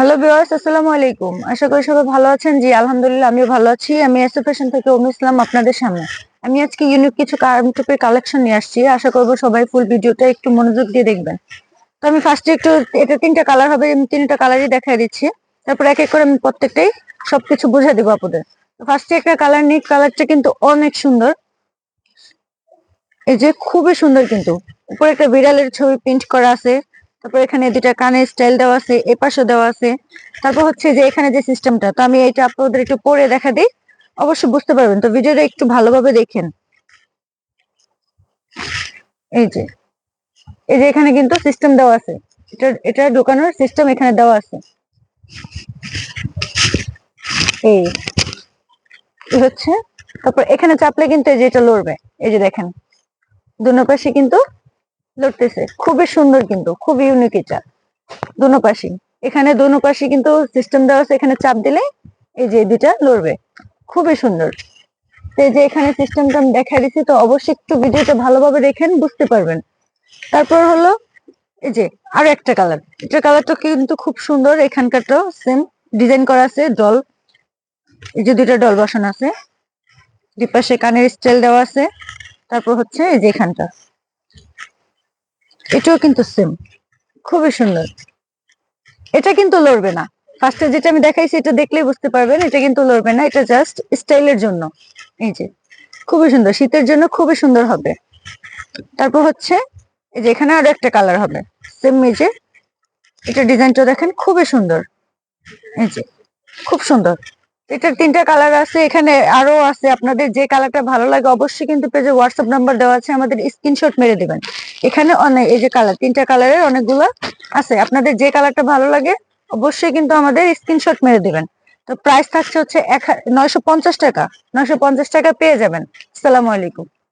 Hello viewers আসসালামু আলাইকুম। আশা করি সবাই ভালো আছেন। জি, আলহামদুলিল্লাহ, আমিও ভালো আছি। আমি ফ্যাশন থেকে উম ইসলাম আপনাদের সামনে। আমি আজকে ইউনিক কিছু কারণটুপের কালেকশন নিয়ে আসছি। আশা করব সবাই ফুল ভিডিওটা একটু মনোযোগ দিয়ে দেখবেন। তো আমি ফার্স্টে একটু, এটা তিনটা কালার হবে, আমি তিনটা কালারই দেখাই দিচ্ছি। তারপর এক এক করে আমি প্রত্যেকটাই সবকিছু বুঝে দিব আপনাদের। ফার্স্টে একটা কালার নিক। কালারটা কিন্তু অনেক সুন্দর। এই যে খুবই সুন্দর কিন্তু। উপরে একটা বিড়ালের ছবি প্রিন্ট করা আছে। তারপর এখানে দুটা কানের স্টাইল দেওয়া আছে, এ পাশে দেওয়া আছে। তারপর হচ্ছে যে এখানে যে সিস্টেমটা তো আমি এটা আপনাদের একটু পরে দেখা দিই। অবশ্যই বুঝতে পারবেন। তো ভিডিওটা একটু ভালোভাবে দেখেন। এই যে এই যে এখানে কিন্তু সিস্টেম দেওয়া আছে। এটা এটা ঢোকানোর সিস্টেম এখানে দেওয়া আছে। এই হচ্ছে। তারপর এখানে চাপলে কিন্তু এই যে এটা লড়বে। এই যে দেখেন, দুনো পাশে কিন্তু লড়তেছে। খুবই সুন্দর কিন্তু, খুবই ইউনিক এটা। দুনো পাশে এখানে দুনো পাশে কিন্তু সিস্টেম দেওয়া আছে, এখানে চাপ দিলে এই যে দুটা লড়বে। খুবই সুন্দর। তো যে এখানে সিস্টেমটা আমি দেখা দিচ্ছি, তো অবশ্যই একটু ভিডিওটা ভালোভাবে দেখেন, বুঝতে পারবেন। তারপর হলো এই যে আরও একটা কালার এটা কালারটা কিন্তু খুব সুন্দর, এখানকারটাও সেম ডিজাইন করা আছে ডল এই যে দুইটা ডল বসানো আছে। দুই পাশে কানের স্টাইল দেওয়া আছে। তারপর হচ্ছে এই যে এখানটা। এটাও কিন্তু সেম খুবই সুন্দর। এটা কিন্তু লড়বে না। ফার্স্টে যেটা আমি দেখাইছি, এটা দেখলেই বুঝতে পারবেন, এটা কিন্তু লড়বে না, এটা জাস্ট স্টাইলের জন্য। এই যে, খুবই সুন্দর। শীতের জন্য খুবই সুন্দর হবে। তারপর হচ্ছে, এই যে এখানে আরও একটা কালার হবে। সেম যে, এটা ডিজাইনটা দেখেন, খুবই সুন্দর। এই যে, খুব সুন্দর। এটার তিনটা কালার আছে, এখানে আরও আছে। আপনাদের যে কালারটা ভালো লাগে, অবশ্যই কিন্তু পেজে হোয়াটসঅ্যাপ নাম্বার দেওয়া আছে, আমাদের স্ক্রিনশট মেরে দেবেন। এখানে অনেক এই যে কালার তিনটা কালারের অনেকগুলো আছে। আপনাদের যে কালারটা ভালো লাগে, অবশ্যই কিন্তু আমাদের স্ক্রিনশট মেরে দেবেন। তো প্রাইস থাকছে হচ্ছে এক নয়শো টাকা। নয়শো পঞ্চাশ টাকা পেয়ে যাবেন। আসসালামু আলাইকুম।